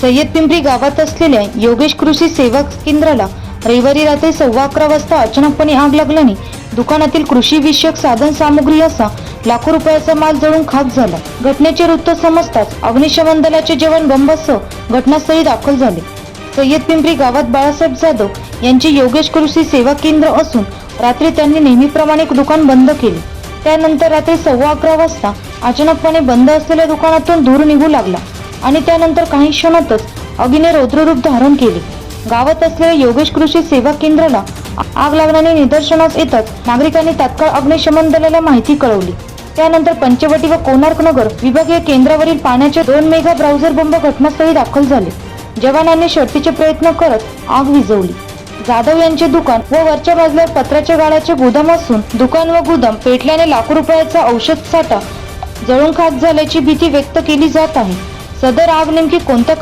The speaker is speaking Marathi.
सय्यद पिंपरी गावात असलेल्या योगेश कृषी सेवा केंद्राला रविवारी रात्री सव्वा अकरा वाजता अचानकपणे आग लागल्याने दुकानातील कृषी विषयक साधन सामुग्री असा लाखो रुपयाचा माल जळून खाक झाला. घटनेचे वृत्त समजताच अग्निशमन दलाचे जवान गंबासह घटनास्थळी दाखल झाले. सय्यद पिंपरी गावात बाळासाहेब जाधव यांचे योगेश कृषी सेवा केंद्र असून रात्री त्यांनी नेहमीप्रमाणे दुकान बंद केले. त्यानंतर रात्री सव्वा अकरा वाजता अचानकपणे बंद असलेल्या दुकानातून धूर निघू लागला. आणि त्यानंतर काही क्षणातच अग्नीने रौद्ररूप धारण केले. गावात असलेल्या योगेश कृषी सेवा केंद्राला आग लागल्याने निदर्शनास येताच नागरिकांनी तात्काळ अग्निशमन दलाला माहिती कळवली. त्यानंतर पंचवटी व कोणार्क नगर विभागीय केंद्रावरील पाण्याचे दोन मेगा ब्राउझर बंब घटनास्थळी दाखल झाले. जवानांनी शर्तीचे प्रयत्न करत आग विझवली. जाधव यांचे दुकान व वरच्या बाजूला पत्राच्या गाळ्याचे गोदाम असून दुकान व गोदाम पेटल्याने लाखो रुपयाचा औषध साठा जळून खाक झाल्याची भीती व्यक्त केली जात आहे. सदर आग नेमकी कोणत्या